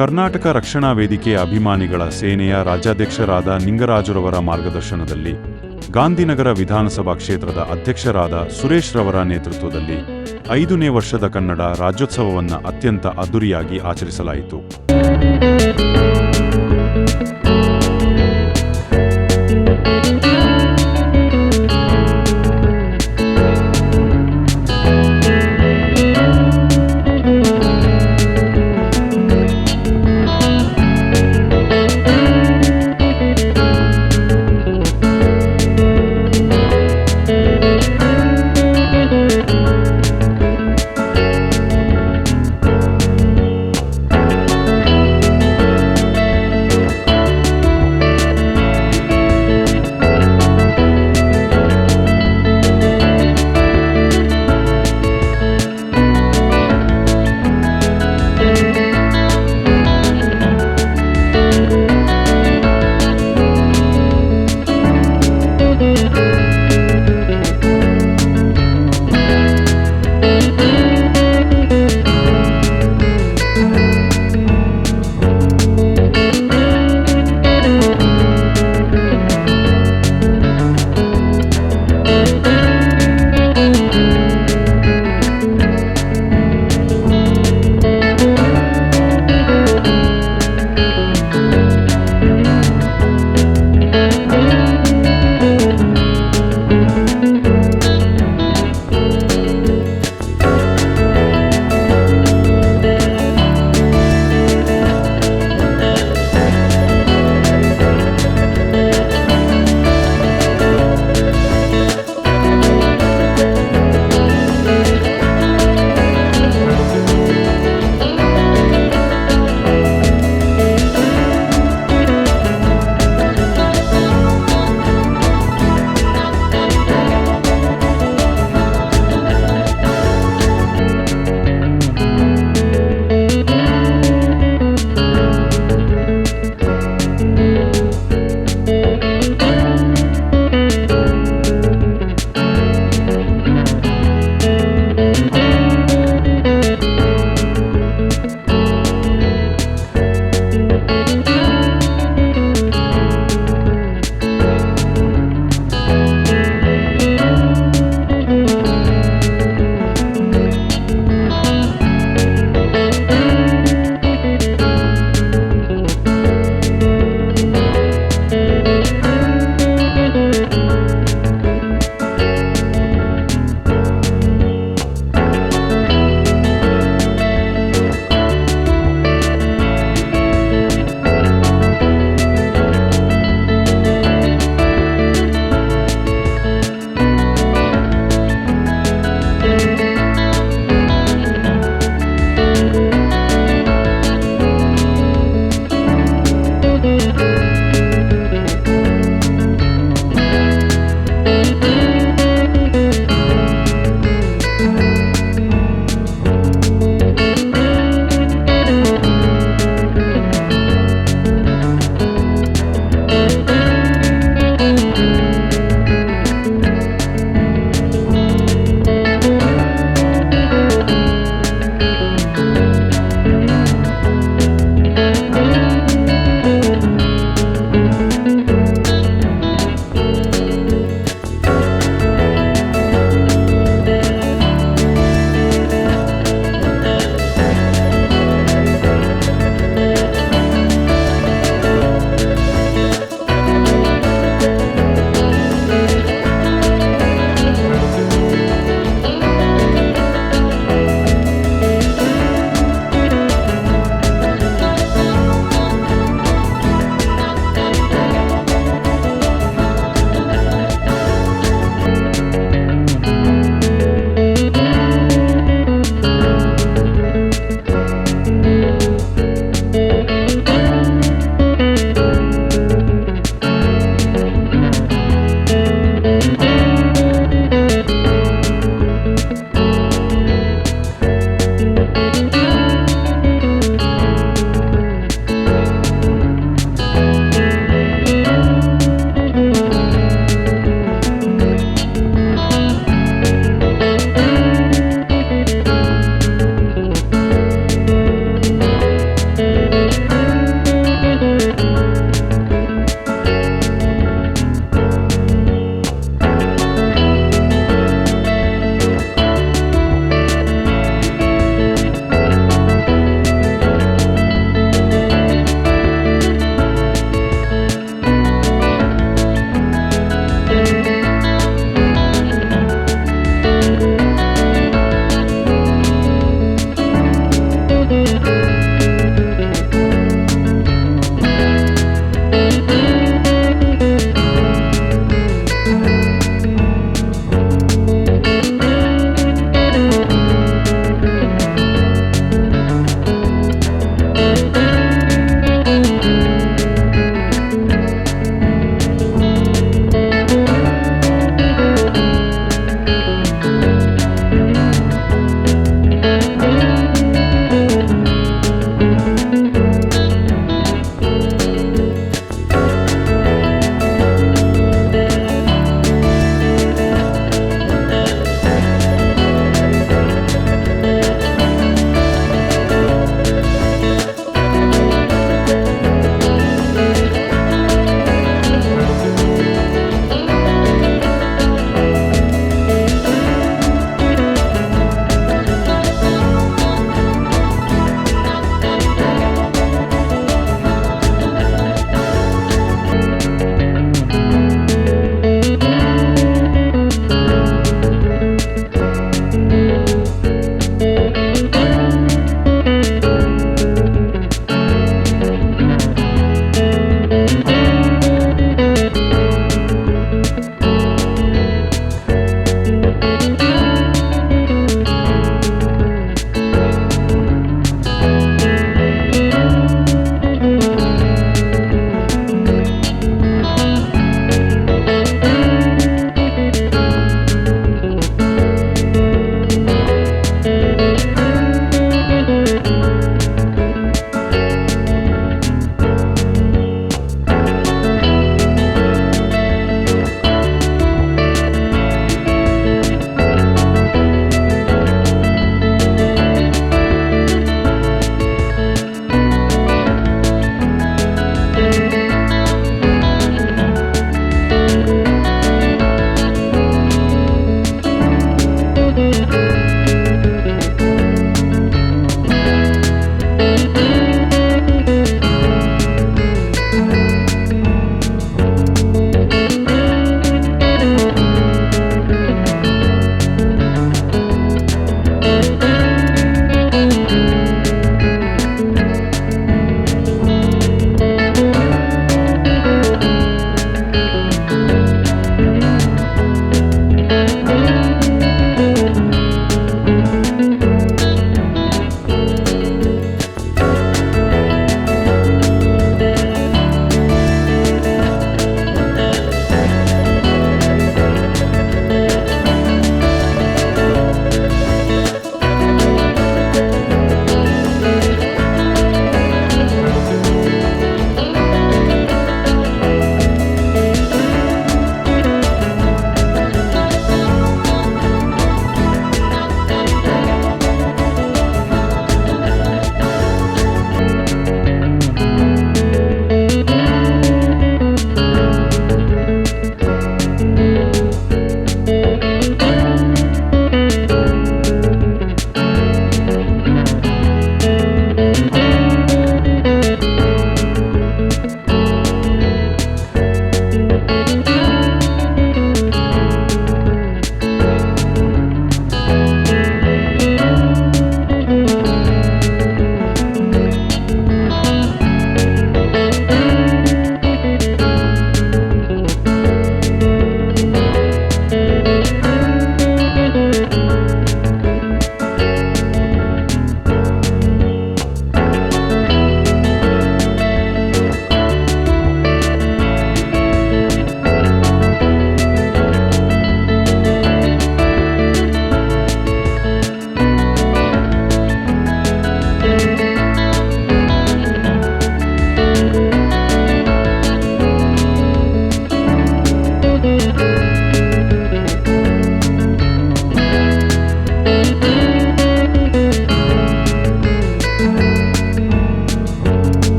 ಕರ್ನಾಟಕ ರಕ್ಷಣಾ ವೇದಿಕೆಯ ಅಭಿಮಾನಿಗಳ ಸೇನೆಯ ರಾಜ್ಯಾಧ್ಯಕ್ಷರಾದ ನಿಂಗರಾಜುರವರ ಮಾರ್ಗದರ್ಶನದಲ್ಲಿ ಗಾಂಧಿನಗರ ವಿಧಾನಸಭಾ ಕ್ಷೇತ್ರದ ಅಧ್ಯಕ್ಷರಾದ ಸುರೇಶ್ ರವರ ನೇತೃತ್ವದಲ್ಲಿ ಐದನೇ ವರ್ಷದ ಕನ್ನಡ ರಾಜ್ಯೋತ್ಸವವನ್ನು ಅತ್ಯಂತ ಅದ್ದೂರಿಯಾಗಿ ಆಚರಿಸಲಾಯಿತು.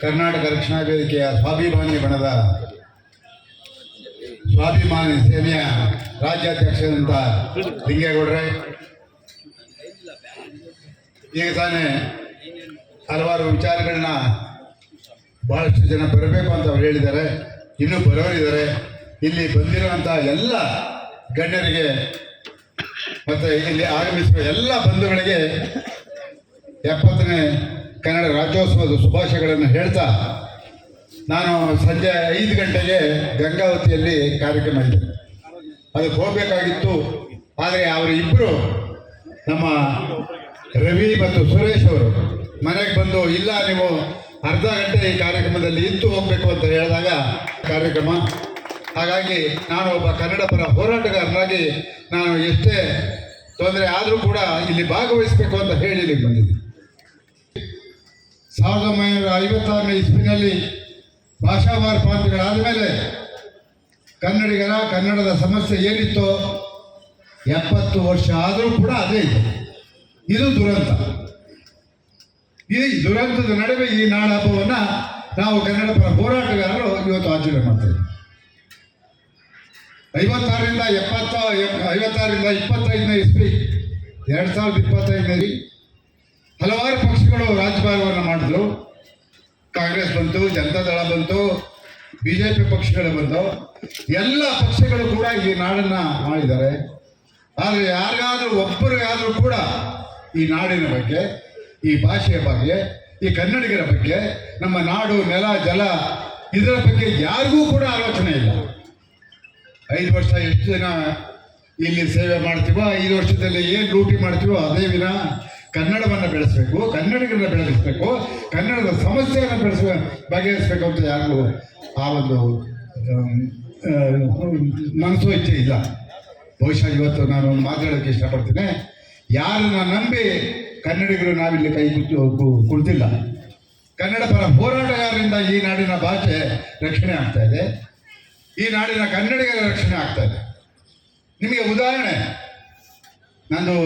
ಕರ್ನಾಟಕ ರಕ್ಷಣಾ ವೇದಿಕೆಯ ಸ್ವಾಭಿಮಾನಿ ಬಣದ ಸ್ವಾಭಿಮಾನಿ ಸೇನೆಯ ರಾಜ್ಯಾಧ್ಯಕ್ಷರಂತ ಲಿಂಗೇಗೌಡ್ರೆ. ಈಗ ತಾನೇ ಹಲವಾರು ವಿಚಾರಗಳನ್ನ ಬಹಳಷ್ಟು ಜನ ಬರಬೇಕು ಅಂತ ಅವ್ರು ಹೇಳಿದ್ದಾರೆ. ಇನ್ನೂ ಬರೋರಿದ್ದಾರೆ. ಇಲ್ಲಿ ಬಂದಿರುವಂಥ ಎಲ್ಲ ಗಣ್ಯರಿಗೆ ಮತ್ತು ಇಲ್ಲಿ ಆಗಮಿಸುವ ಎಲ್ಲ ಬಂಧುಗಳಿಗೆ ಎಪ್ಪತ್ತನೇ ಕನ್ನಡ ರಾಜ್ಯೋತ್ಸವದ ಶುಭಾಶಯಗಳನ್ನು ಹೇಳ್ತಾ ನಾನು ಸಂಜೆ ಐದು ಗಂಟೆಗೆ ಗಂಗಾವತಿಯಲ್ಲಿ ಕಾರ್ಯಕ್ರಮ ಇದೆ. ಅದಕ್ಕೆ ಹೋಗಬೇಕಾಗಿತ್ತು. ಆದರೆ ಅವರು ಇಬ್ಬರು ನಮ್ಮ ರವಿ ಮತ್ತು ಸುರೇಶ್ ಅವರು ಮನೆಗೆ ಬಂದು, ಇಲ್ಲ, ನೀವು ಅರ್ಧ ಗಂಟೆ ಈ ಕಾರ್ಯಕ್ರಮದಲ್ಲಿ ಇದ್ದು ಹೋಗಬೇಕು ಅಂತ ಹೇಳಿದಾಗ ಕಾರ್ಯಕ್ರಮ. ಹಾಗಾಗಿ ನಾನು ಒಬ್ಬ ಕನ್ನಡ ಪರ ಹೋರಾಟಗಾರನಾಗಿ ನಾನು ಎಷ್ಟೇ ತೊಂದರೆ ಆದರೂ ಕೂಡ ಇಲ್ಲಿ ಭಾಗವಹಿಸಬೇಕು ಅಂತ ಹೇಳಿ ಇಲ್ಲಿಗೆ ಬಂದಿದ್ದೀನಿ. ಸಾವಿರದ ಒಂಬೈನೂರ ಐವತ್ತಾರನೇ ಇಸ್ಪಿನಲ್ಲಿ ಭಾಷಾ ಮಾರ್ಪಾಟುಗಳಾದ ಮೇಲೆ ಕನ್ನಡಿಗರ ಕನ್ನಡದ ಸಮಸ್ಯೆ ಏನಿತ್ತೋ ಎಪ್ಪತ್ತು ವರ್ಷ ಆದರೂ ಕೂಡ ಅದೇ ಇದೆ. ಇದು ದುರಂತ. ಈ ದುರಂತದ ನಡುವೆ ಈ ನಾಡ ಹಬ್ಬವನ್ನು ನಾವು ಕನ್ನಡ ಪರ ಹೋರಾಟಗಾರರು ಇವತ್ತು ಆಚರಣೆ ಮಾಡ್ತೇವೆ. ಐವತ್ತಾರರಿಂದ ಎಪ್ಪತ್ತ ಎಪ್- ಐವತ್ತಾರರಿಂದ ಇಪ್ಪತ್ತೈದನೇ ಇಸ್ವಿ, ಎರಡು ಸಾವಿರದ ಇಪ್ಪತ್ತೈದರಲ್ಲಿ ಹಲವಾರು ಪಕ್ಷಗಳು ರಾಜ್ಯಭಾರವನ್ನು ಮಾಡಿದ್ರು. ಕಾಂಗ್ರೆಸ್ ಬಂತು ಜನತಾದಳ ಬಂತು ಬಿ ಜೆ ಪಿ ಪಕ್ಷಗಳು ಬಂತು. ಎಲ್ಲ ಪಕ್ಷಗಳು ಕೂಡ ಈ ನಾಡನ್ನು ಮಾಡಿದ್ದಾರೆ. ಆದರೆ ಯಾರಿಗಾದರೂ ಒಬ್ಬರಿಗಾದರೂ ಕೂಡ ಈ ನಾಡಿನ ಬಗ್ಗೆ, ಈ ಭಾಷೆಯ ಬಗ್ಗೆ, ಈ ಕನ್ನಡಿಗರ ಬಗ್ಗೆ, ನಮ್ಮ ನಾಡು, ನೆಲ, ಜಲ, ಇದರ ಬಗ್ಗೆ ಯಾರಿಗೂ ಕೂಡ ಆಲೋಚನೆ ಇಲ್ಲ. ಐದು ವರ್ಷ ಎಷ್ಟು ದಿನ ಇಲ್ಲಿ ಸೇವೆ ಮಾಡ್ತೀವೋ, ಐದು ವರ್ಷದಲ್ಲಿ ಏನು ಡ್ಯೂಟಿ ಮಾಡ್ತೀವೋ, ಅದೇ ವಿನ ಕನ್ನಡವನ್ನು ಬೆಳೆಸಬೇಕು, ಕನ್ನಡಿಗರನ್ನ ಬೆಳೆಸಬೇಕು, ಕನ್ನಡದ ಸಮಸ್ಯೆಯನ್ನು ಬೆಳೆಸ, ಬಗೆಹರಿಸಬೇಕು ಅಂತ ಯಾರಿಗೂ ಆ ಒಂದು ಮನಸ್ಸು ಇಚ್ಛೆ ಇಲ್ಲ. ಬಹುಶಃ ಇವತ್ತು ನಾನು ಮಾತಾಡೋಕ್ಕೆ ಇಷ್ಟಪಡ್ತೇನೆ. ಯಾರನ್ನ ನಂಬಿ ಕನ್ನಡಿಗರು ನಾವಿಲ್ಲಿ ಕೈ ಬಿಟ್ಟು ಕುಳಿತಿಲ್ಲ. ಕನ್ನಡ ಪರ ಹೋರಾಟಗಾರರಿಂದ ಈ ನಾಡಿನ ಭಾಷೆ ರಕ್ಷಣೆ ಆಗ್ತಾ ಇದೆ? ಈ ನಾಡಿನ ಕನ್ನಡಿಗರ ರಕ್ಷಣೆ ಆಗ್ತಾ ಇದೆ. ನಿಮಗೆ ಉದಾಹರಣೆ, ನಂದು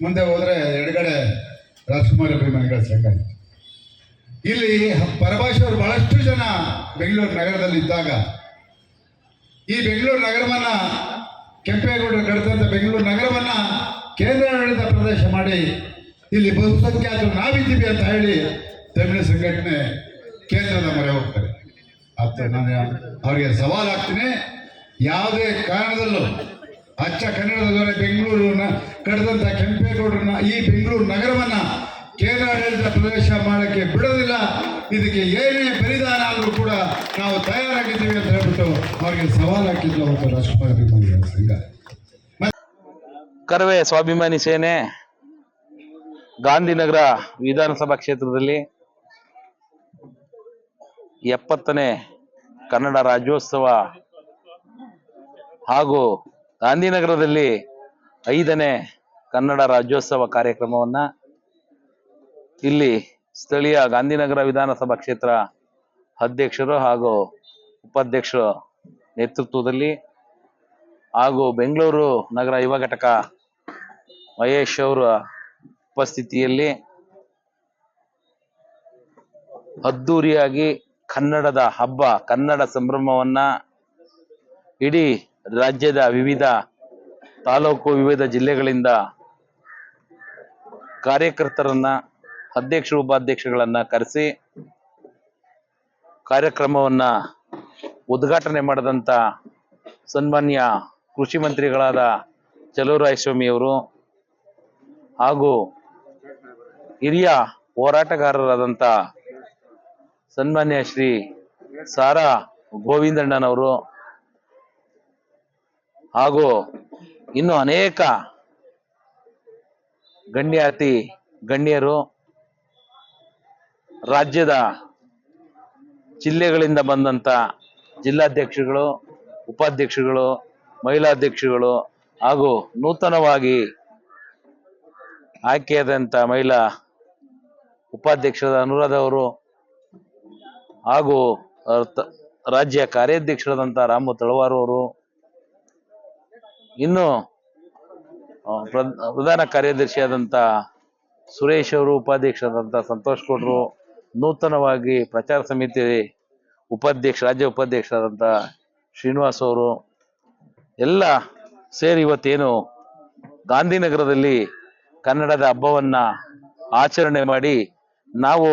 ಮುಂದೆ ಹೋದರೆ ಎಡಗಡೆ ರಾಜ್ಕುಮಾರ್ ಅಭಿಮಾನಿಗಳ ಸಂಘ. ಇಲ್ಲಿ ಪರಭಾಷೆಯವರು ಬಹಳಷ್ಟು ಜನ ಬೆಂಗಳೂರು ನಗರದಲ್ಲಿ ಇದ್ದಾಗ ಈ ಬೆಂಗಳೂರು ನಗರವನ್ನ ಕೆಂಪೇಗೌಡರು ಕಡಿತಂತ ಬೆಂಗಳೂರು ನಗರವನ್ನ ಕೇಂದ್ರಾಡಳಿತ ಪ್ರದೇಶ ಮಾಡಿ ಇಲ್ಲಿ ಬಹುಸಂಖ್ಯಾತರು ನಾವಿದ್ದೀವಿ ಅಂತ ಹೇಳಿ ತಮಿಳು ಸಂಘಟನೆ ಕೇಂದ್ರದ ಮೊರೆ ಹೋಗ್ತಾರೆ ನಾನು ಅವರಿಗೆ ಸವಾಲು ಹಾಕ್ತೀನಿ ಯಾವುದೇ ಕಾರಣದಲ್ಲೂ ಅಚ್ಚ ಕನ್ನಡದವರ ಬೆಂಗಳೂರನ್ನ ಕರೆದಂತ ಕೆಂಪೇಗೌಡರನ್ನ ಈ ಬೆಂಗಳೂರು ನಗರವನ್ನ ಕೇಂದ್ರಾಡಳಿತ ಪ್ರದೇಶ ಮಾಡಕ್ಕೆ ಬಿಡೋದಿಲ್ಲ. ಇದಕ್ಕೆ ಏನೇ ಬಲಿದಾನ ಆದರೂ ಕೂಡ ನಾವು ತಯಾರಾಗಿದ್ದೀವಿ ಅಂತ ಹೇಳ್ಬಿಟ್ಟು ಅವರಿಗೆ ಸವಾಲು ಹಾಕಿದ್ರು ಅವತ್ತು ರಾಷ್ಟ್ರಪತಿ ಸಂಘ ಕರವೇ ಸ್ವಾಭಿಮಾನಿ ಸೇನೆ ಗಾಂಧಿನಗರ ವಿಧಾನಸಭಾ ಕ್ಷೇತ್ರದಲ್ಲಿ ಎಪ್ಪತ್ತನೇ ಕನ್ನಡ ರಾಜ್ಯೋತ್ಸವ ಹಾಗೂ ಗಾಂಧಿನಗರದಲ್ಲಿ ಐದನೇ ಕನ್ನಡ ರಾಜ್ಯೋತ್ಸವ ಕಾರ್ಯಕ್ರಮವನ್ನ ಇಲ್ಲಿ ಸ್ಥಳೀಯ ಗಾಂಧಿನಗರ ವಿಧಾನಸಭಾ ಕ್ಷೇತ್ರ ಅಧ್ಯಕ್ಷರು ಹಾಗೂ ಉಪಾಧ್ಯಕ್ಷರು ನೇತೃತ್ವದಲ್ಲಿ ಹಾಗೂ ಬೆಂಗಳೂರು ನಗರ ಯುವ ಘಟಕ ಮಹೇಶ್ ಅವರ ಉಪಸ್ಥಿತಿಯಲ್ಲಿ ಅದ್ದೂರಿಯಾಗಿ ಕನ್ನಡದ ಹಬ್ಬ, ಕನ್ನಡ ಸಂಭ್ರಮವನ್ನ ಇಡೀ ರಾಜ್ಯದ ವಿವಿಧ ತಾಲೂಕು, ವಿವಿಧ ಜಿಲ್ಲೆಗಳಿಂದ ಕಾರ್ಯಕರ್ತರನ್ನ ಅಧ್ಯಕ್ಷರು ಉಪಾಧ್ಯಕ್ಷಗಳನ್ನ ಕರೆಸಿ ಕಾರ್ಯಕ್ರಮವನ್ನ ಉದ್ಘಾಟನೆ ಮಾಡಿದಂತ ಸನ್ಮಾನ್ಯ ಕೃಷಿ ಮಂತ್ರಿಗಳಾದ ಅವರು ಹಾಗೂ ಹಿರಿಯ ಹೋರಾಟಗಾರರಾದಂಥ ಸನ್ಮಾನ್ಯ ಶ್ರೀ ಸಾರಾ ಗೋವಿಂದಣ್ಣನವರು ಹಾಗೂ ಇನ್ನು ಅನೇಕ ಗಣ್ಯಾತಿ, ಗಣ್ಯರು ರಾಜ್ಯದ ಜಿಲ್ಲೆಗಳಿಂದ ಬಂದಂತ ಜಿಲ್ಲಾಧ್ಯಕ್ಷಗಳು ಉಪಾಧ್ಯಕ್ಷಗಳು ಮಹಿಳಾಧ್ಯಕ್ಷಗಳು ಹಾಗೂ ನೂತನವಾಗಿ ಆಯ್ಕೆಯಾದಂಥ ಮಹಿಳಾ ಉಪಾಧ್ಯಕ್ಷರಾದ ಅನುರಾಧ ಅವರು ಹಾಗೂ ರಾಜ್ಯ ಕಾರ್ಯಾಧ್ಯಕ್ಷರಾದಂಥ ರಾಮು ತಳವಾರು ಅವರು ಇನ್ನು ಪ್ರಧಾನ ಕಾರ್ಯದರ್ಶಿಯಾದಂಥ ಸುರೇಶ್ ಅವರು ಉಪಾಧ್ಯಕ್ಷರಾದಂಥ ಸಂತೋಷ್ ಗೌಡರು, ನೂತನವಾಗಿ ಪ್ರಚಾರ ಸಮಿತಿ ಉಪಾಧ್ಯಕ್ಷ, ರಾಜ್ಯ ಉಪಾಧ್ಯಕ್ಷರಾದಂಥ ಶ್ರೀನಿವಾಸ್ ಅವರು, ಎಲ್ಲ ಸೇರಿ ಇವತ್ತೇನು ಗಾಂಧಿನಗರದಲ್ಲಿ ಕನ್ನಡದ ಹಬ್ಬವನ್ನು ಆಚರಣೆ ಮಾಡಿ, ನಾವು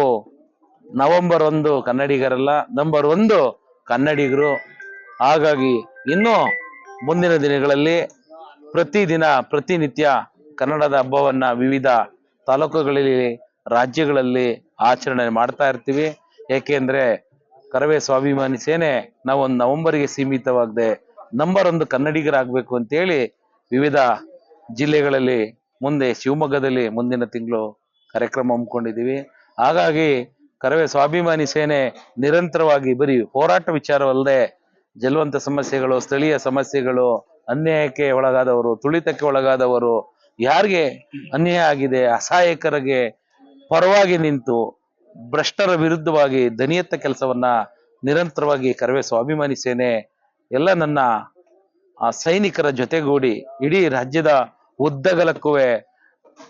ನವೆಂಬರ್ ಒಂದು ಕನ್ನಡಿಗರಲ್ಲ, ನಂಬರ್ ಒಂದು ಕನ್ನಡಿಗರು. ಹಾಗಾಗಿ ಇನ್ನು ಮುಂದಿನ ದಿನಗಳಲ್ಲಿ ಪ್ರತಿದಿನ, ಪ್ರತಿನಿತ್ಯ ಕನ್ನಡದ ಹಬ್ಬವನ್ನ ವಿವಿಧ ತಾಲೂಕುಗಳಲ್ಲಿ, ರಾಜ್ಯಗಳಲ್ಲಿ ಆಚರಣೆ ಮಾಡ್ತಾ ಇರ್ತೀವಿ. ಏಕೆಂದ್ರೆ ಕರವೇ ಸ್ವಾಭಿಮಾನಿ ಸೇನೆ ನಾವು ಒಂದು ನವೆಂಬರ್ಗೆ ಸೀಮಿತವಾಗದೆ ನಂಬರ್ ಒಂದು ಕನ್ನಡಿಗರಾಗಬೇಕು ಅಂತೇಳಿ ವಿವಿಧ ಜಿಲ್ಲೆಗಳಲ್ಲಿ ಮುಂದೆ ಶಿವಮೊಗ್ಗದಲ್ಲಿ ಮುಂದಿನ ತಿಂಗಳು ಕಾರ್ಯಕ್ರಮ ಹಮ್ಮಿಕೊಂಡಿದ್ದೀವಿ. ಹಾಗಾಗಿ ಕರವೇ ಸ್ವಾಭಿಮಾನಿ ಸೇನೆ ನಿರಂತರವಾಗಿ ಬರೀ ಹೋರಾಟ ವಿಚಾರವಲ್ಲದೆ ಜಲವಂತ ಸಮಸ್ಯೆಗಳು, ಸ್ಥಳೀಯ ಸಮಸ್ಯೆಗಳು, ಅನ್ಯಾಯಕ್ಕೆ ಒಳಗಾದವರು, ತುಳಿತಕ್ಕೆ ಒಳಗಾದವರು, ಯಾರಿಗೆ ಅನ್ಯಾಯ ಆಗಿದೆ, ಅಸಹಾಯಕರಿಗೆ ಪರವಾಗಿ ನಿಂತು ಭ್ರಷ್ಟರ ವಿರುದ್ಧವಾಗಿ ದನಿಯತ್ತ ಕೆಲಸವನ್ನ ನಿರಂತರವಾಗಿ ಕರವೇ ಸ್ವಾಭಿಮಾನಿ ಸೇನೆ ಎಲ್ಲ ನನ್ನ, ಆ ಸೈನಿಕರ ಜೊತೆಗೂಡಿ ಇಡೀ ರಾಜ್ಯದ ಉದ್ದಗಲಕ್ಕೂ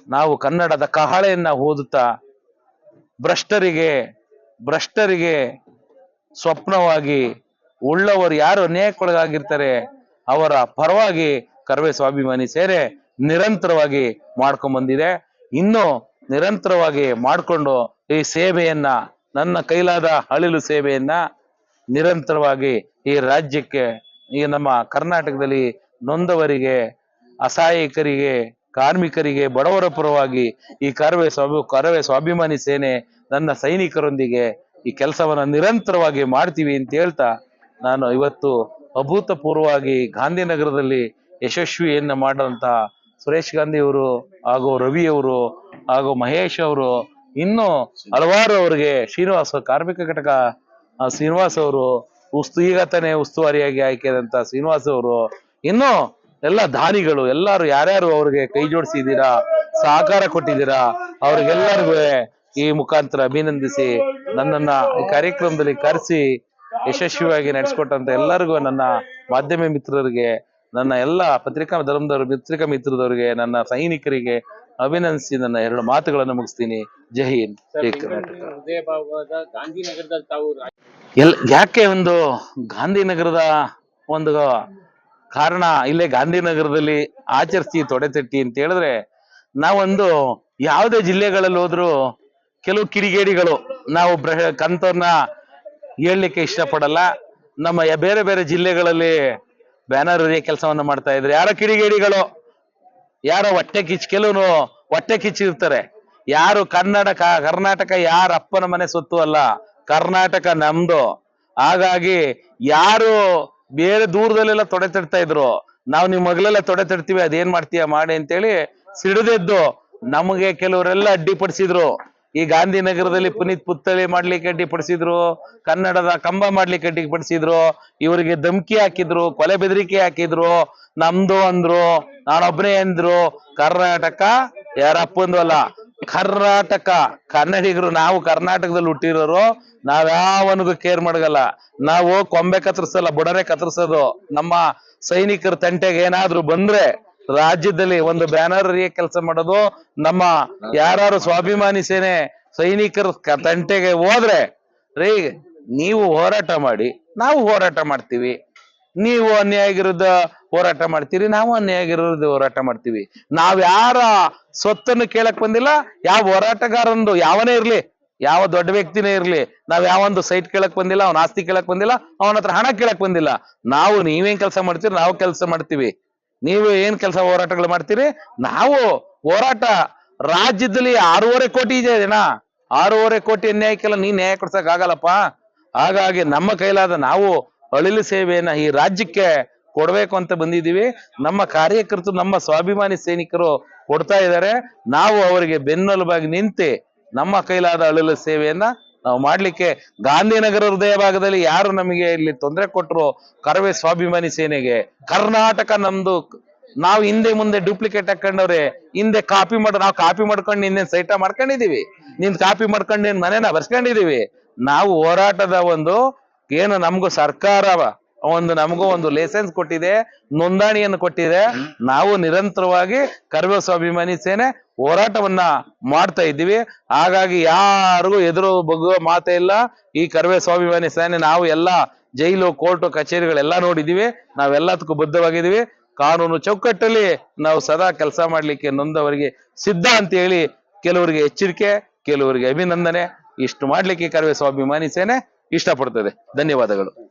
ನಾವು ಕನ್ನಡದ ಕಹಳೆಯನ್ನ ಓದುತ್ತಾ ಭ್ರಷ್ಟರಿಗೆ ಭ್ರಷ್ಟರಿಗೆ ಸ್ವಪ್ನವಾಗಿ ಉಳ್ಳವರು ಯಾರು ಅನ್ಯಾಯಕ್ಕೊಳಗಾಗಿರ್ತಾರೆ, ಅವರ ಪರವಾಗಿ ಕರವೇ ಸ್ವಾಭಿಮಾನಿ ಸೇರೆ ನಿರಂತರವಾಗಿ ಮಾಡ್ಕೊಂಡ್ ಬಂದಿದೆ ಇನ್ನು ನಿರಂತರವಾಗಿ ಮಾಡಿಕೊಂಡು ಈ ಸೇವೆಯನ್ನ, ನನ್ನ ಕೈಲಾದ ಅಳಿಲು ಸೇವೆಯನ್ನ ನಿರಂತರವಾಗಿ ಈ ರಾಜ್ಯಕ್ಕೆ, ಈ ನಮ್ಮ ಕರ್ನಾಟಕದಲ್ಲಿ ನೊಂದವರಿಗೆ, ಅಸಹಾಯಕರಿಗೆ, ಕಾರ್ಮಿಕರಿಗೆ, ಬಡವರ ಪರವಾಗಿ ಈ ಕರವೇ ಸ್ವಾಭಿ, ಕರವೇ ಸ್ವಾಭಿಮಾನಿ ಸೇನೆ ನನ್ನ ಸೈನಿಕರೊಂದಿಗೆ ಈ ಕೆಲಸವನ್ನ ನಿರಂತರವಾಗಿ ಮಾಡ್ತೀವಿ ಅಂತ ಹೇಳ್ತಾ ನಾನು ಇವತ್ತು ಅಭೂತಪೂರ್ವವಾಗಿ ಗಾಂಧಿನಗರದಲ್ಲಿ ಯಶಸ್ವಿಯನ್ನ ಮಾಡಿದಂತಹ ಸುರೇಶ್ ಗಾಂಧಿ ಅವರು ಹಾಗೂ ರವಿ ಅವರು ಹಾಗೂ ಮಹೇಶ್ ಅವರು, ಇನ್ನು ಹಲವಾರು ಅವರಿಗೆ ಶ್ರೀನಿವಾಸ, ಕಾರ್ಮಿಕ ಘಟಕ ಶ್ರೀನಿವಾಸ್ ಅವರು ಉಸ್ತು, ಈಗ ತಾನೇ ಉಸ್ತುವಾರಿಯಾಗಿ ಆಯ್ಕೆಯಾದಂಥ ಶ್ರೀನಿವಾಸ್ ಅವರು, ಇನ್ನು ಎಲ್ಲ ದಾನಿಗಳು, ಎಲ್ಲಾರು ಯಾರ್ಯಾರು ಅವ್ರಿಗೆ ಕೈ ಜೋಡಿಸಿದ್ದೀರಾ, ಸಹಕಾರ ಕೊಟ್ಟಿದ್ದೀರಾ, ಅವ್ರಿಗೆಲ್ಲರಿಗೂ ಈ ಮುಖಾಂತರ ಅಭಿನಂದಿಸಿ, ನನ್ನನ್ನ ಈ ಕಾರ್ಯಕ್ರಮದಲ್ಲಿ ಕರೆಸಿ ಯಶಸ್ವಿಯಾಗಿ ನಡೆಸ್ಕೊಟ್ಟಂತ ಎಲ್ಲರಿಗೂ ನನ್ನ ಮಾಧ್ಯಮ ಮಿತ್ರರಿಗೆ ನನ್ನ ಎಲ್ಲ ಪತ್ರಿಕಾ ಧರ್ಮದವ್ರ ಪತ್ರಿಕಾ ಮಿತ್ರದವರಿಗೆ ನನ್ನ ಸೈನಿಕರಿಗೆ ಅಭಿನಂದಿಸಿ ನನ್ನ ಎರಡು ಮಾತುಗಳನ್ನು ಮುಗಿಸ್ತೀನಿ. ಜೈ ಹಿಂದ್. ಜೈ ಕರ್ನಾಟಕ. ಎಲ್ ಯಾಕೆ ಒಂದು ಗಾಂಧಿನಗರದ ಒಂದು ಕಾರಣ ಇಲ್ಲೇ ಗಾಂಧಿನಗರದಲ್ಲಿ ಆಚರಿಸಿ ತೊಡೆತಟ್ಟಿ ಅಂತ ಹೇಳಿದ್ರೆ ನಾವೊಂದು ಯಾವುದೇ ಜಿಲ್ಲೆಗಳಲ್ಲಿ ಹೋದ್ರು ಕೆಲವು ಕಿಡಿಗೇಡಿಗಳು ನಾವು ಬ್ರ ಕಂತವ್ರನ್ನ ಹೇಳಲಿಕ್ಕೆ ಇಷ್ಟಪಡಲ್ಲ. ನಮ್ಮ ಬೇರೆ ಬೇರೆ ಜಿಲ್ಲೆಗಳಲ್ಲಿ ಬ್ಯಾನರ್ ಕೆಲಸವನ್ನ ಮಾಡ್ತಾ ಇದ್ರೆ ಯಾರೋ ಕಿಡಿಗೇಡಿಗಳು, ಯಾರೋ ಹೊಟ್ಟೆ ಕಿಚ್ ಕೆಲವರು ಹೊಟ್ಟೆ ಕಿಚ್ಚಿರ್ತಾರೆ ಯಾರು ಕನ್ನಡ ಕರ್ನಾಟಕ ಯಾರ ಅಪ್ಪನ ಮನೆ ಸೊತ್ತು ಅಲ್ಲ, ಕರ್ನಾಟಕ ನಮ್ದು. ಹಾಗಾಗಿ ಯಾರು ಬೇರೆ ದೂರದಲ್ಲೆಲ್ಲ ತೊಡೆ ತಡ್ತಾ ಇದ್ರು, ನಾವು ನಿಮ್ ಮಗಲೆಲ್ಲ ತೊಡೆ ತಡ್ತೀವಿ, ಅದೇನ್ ಮಾಡ್ತೀಯ, ಮಾಡಿ ಅಂತೇಳಿ ಸಿಡಿದೆದ್ದು ನಮಗೆ ಕೆಲವರೆಲ್ಲ ಅಡ್ಡಿಪಡಿಸಿದ್ರು ಈ ಗಾಂಧಿನಗರದಲ್ಲಿ ಪುನೀತ್ ಪುತ್ಥಳಿ ಮಾಡ್ಲಿಕ್ಕೆ ಅಡ್ಡಿಪಡಿಸಿದ್ರು ಕನ್ನಡದ ಕಂಬ ಮಾಡ್ಲಿಕ್ಕೆ ಅಡ್ಡಿಪಡಿಸಿದ್ರು ಇವರಿಗೆ ಧಮ್ಕಿ ಹಾಕಿದ್ರು, ಕೊಲೆ ಬೆದರಿಕೆ ಹಾಕಿದ್ರು, ನಮ್ದು ಅಂದ್ರು, ನಾನೊಬ್ನೇ ಅಂದ್ರು, ಕರ್ನಾಟಕ ಯಾರಪ್ಪಂದು ಅಲ್ಲ, ಕರ್ನಾಟಕ. ಕನ್ನಡಿಗರು ನಾವು ಕರ್ನಾಟಕದಲ್ಲಿ ಹುಟ್ಟಿರೋರು ನಾವ್ಯಾವನಿಗೂ ಕೇರ್ ಮಾಡಗಲ್ಲ. ನಾವು ಕೊಂಬೆ ಕತ್ತರಿಸಲ್ಲ ಬುಡನೆ ಕತ್ತರಿಸೋದು. ನಮ್ಮ ಸೈನಿಕರ ತಂಟೆಗೆ ಏನಾದ್ರೂ ಬಂದ್ರೆ ರಾಜ್ಯದಲ್ಲಿ ಒಂದು ಬ್ಯಾನರ್ ಕೆಲಸ ಮಾಡೋದು ನಮ್ಮ ಯಾರು ಸ್ವಾಭಿಮಾನಿ ಸೇನೆ ಸೈನಿಕರ ತಂಟೆಗೆ ಹೋದ್ರೆ, ರೀ, ನೀವು ಹೋರಾಟ ಮಾಡಿ, ನಾವು ಹೋರಾಟ ಮಾಡ್ತೀವಿ. ನೀವು ಅನ್ಯಾಯ ಹೋರಾಟ ಮಾಡ್ತೀರಿ, ನಾವು ಅನ್ಯಾಯ ಹೋರಾಟ ಮಾಡ್ತೀವಿ. ನಾವ್ ಯಾರ ಸ್ವತ್ತನ್ನು ಕೇಳಕ್ ಬಂದಿಲ್ಲ, ಯಾವ ಹೋರಾಟಗಾರಂದು ಯಾವನೇ ಇರ್ಲಿ, ಯಾವ ದೊಡ್ಡ ವ್ಯಕ್ತಿನೇ ಇರ್ಲಿ, ನಾವ್ ಯಾವೊಂದು ಸೈಟ್ ಕೇಳಕ್ ಬಂದಿಲ್ಲ, ಅವನ ಆಸ್ತಿ ಕೇಳಕ್ ಬಂದಿಲ್ಲ, ಅವನ ಹತ್ರ ಹಣ ಕೇಳಕ್ ಬಂದಿಲ್ಲ. ನಾವು ನೀವೇನ್ ಕೆಲಸ ಮಾಡ್ತೀರಿ, ನಾವು ಕೆಲಸ ಮಾಡ್ತೀವಿ. ನೀವು ಏನ್ ಕೆಲಸ ಹೋರಾಟಗಳು ಮಾಡ್ತೀರಿ? ನಾವು ಹೋರಾಟ ರಾಜ್ಯದಲ್ಲಿ ಆರೂವರೆ ಕೋಟಿ ಇದೆ ಜನ ಆರೂವರೆ ಕೋಟಿ ಅನ್ಯಾಯಕ್ಕೆಲ್ಲ ನೀನ್ ನ್ಯಾಯ ಕೊಡ್ಸಕ್ ಆಗಲ್ಲಪ್ಪ. ಹಾಗಾಗಿ ನಮ್ಮ ಕೈಲಾದ ನಾವು ಅಳಿಲು ಸೇವೆಯನ್ನ ಈ ರಾಜ್ಯಕ್ಕೆ ಕೊಡಬೇಕು ಅಂತ ಬಂದಿದ್ದೀವಿ. ನಮ್ಮ ಕಾರ್ಯಕರ್ತರು, ನಮ್ಮ ಸ್ವಾಭಿಮಾನಿ ಸೈನಿಕರು ಕೊಡ್ತಾ ಇದ್ದಾರೆ. ನಾವು ಅವರಿಗೆ ಬೆನ್ನೆಲುಬಾಗಿ ನಿಂತು ನಮ್ಮ ಕೈಲಾದ ಅಳಿಲು ಸೇವೆಯನ್ನ ನಾವು ಮಾಡ್ಲಿಕ್ಕೆ ಗಾಂಧಿನಗರ ಹೃದಯ ಭಾಗದಲ್ಲಿ ಯಾರು ನಮಗೆ ಇಲ್ಲಿ ತೊಂದರೆ ಕೊಟ್ಟರು ಕರವೇ ಸ್ವಾಭಿಮಾನಿ ಸೇನೆಗೆ. ಕರ್ನಾಟಕ ನಮ್ದು ನಾವು ಹಿಂದೆ ಮುಂದೆ ಡೂಪ್ಲಿಕೇಟ್ ಹಾಕೊಂಡವ್ರೆ. ಹಿಂದೆ ಕಾಪಿ ಮಾಡ ನಾವು ಕಾಪಿ ಮಾಡ್ಕೊಂಡು ಇನ್ನೇನ್ ಸೈಟ ಮಾಡ್ಕೊಂಡಿದೀವಿ. ನಿನ್ ಕಾಪಿ ಮಾಡ್ಕೊಂಡು ಏನ್ ಮನೆನ ಬರ್ಸ್ಕೊಂಡಿದೀವಿ. ನಾವು ಹೋರಾಟದ ಒಂದು ಏನು ನಮಗೂ ಸರ್ಕಾರ ಒಂದು ನಮಗೂ ಒಂದು ಲೈಸೆನ್ಸ್ ಕೊಟ್ಟಿದೆ ನೋಂದಣಿಯನ್ನು ಕೊಟ್ಟಿದೆ. ನಾವು ನಿರಂತರವಾಗಿ ಕರ್ವ ಸ್ವಾಭಿಮಾನಿ ಸೇನೆ ಹೋರಾಟವನ್ನ ಮಾಡ್ತಾ ಇದ್ದೀವಿ. ಹಾಗಾಗಿ ಯಾರಿಗೂ ಎದುರು ಬಗ್ಗುವ ಮಾತೇ ಇಲ್ಲ. ಈ ಕರ್ವೆ ಸ್ವಾಭಿಮಾನಿ ಸೇನೆ ನಾವು ಎಲ್ಲ ಜೈಲು, ಕೋರ್ಟು, ಕಚೇರಿಗಳೆಲ್ಲ ನೋಡಿದೀವಿ ನಾವೆಲ್ಲದಕ್ಕೂ ಬದ್ಧವಾಗಿದ್ದೀವಿ. ಕಾನೂನು ಚೌಕಟ್ಟಲ್ಲಿ ನಾವು ಸದಾ ಕೆಲಸ ಮಾಡ್ಲಿಕ್ಕೆ ನೊಂದವರಿಗೆ ಸಿದ್ಧ ಅಂತ ಹೇಳಿ ಕೆಲವರಿಗೆ ಎಚ್ಚರಿಕೆ, ಕೆಲವರಿಗೆ ಅಭಿನಂದನೆ. ಇಷ್ಟು ಮಾಡ್ಲಿಕ್ಕೆ ಕರವೇ ಸ್ವಾಭಿಮಾನಿ ಸೇನೆ ಇಷ್ಟಪಡ್ತದೆ. ಧನ್ಯವಾದಗಳು.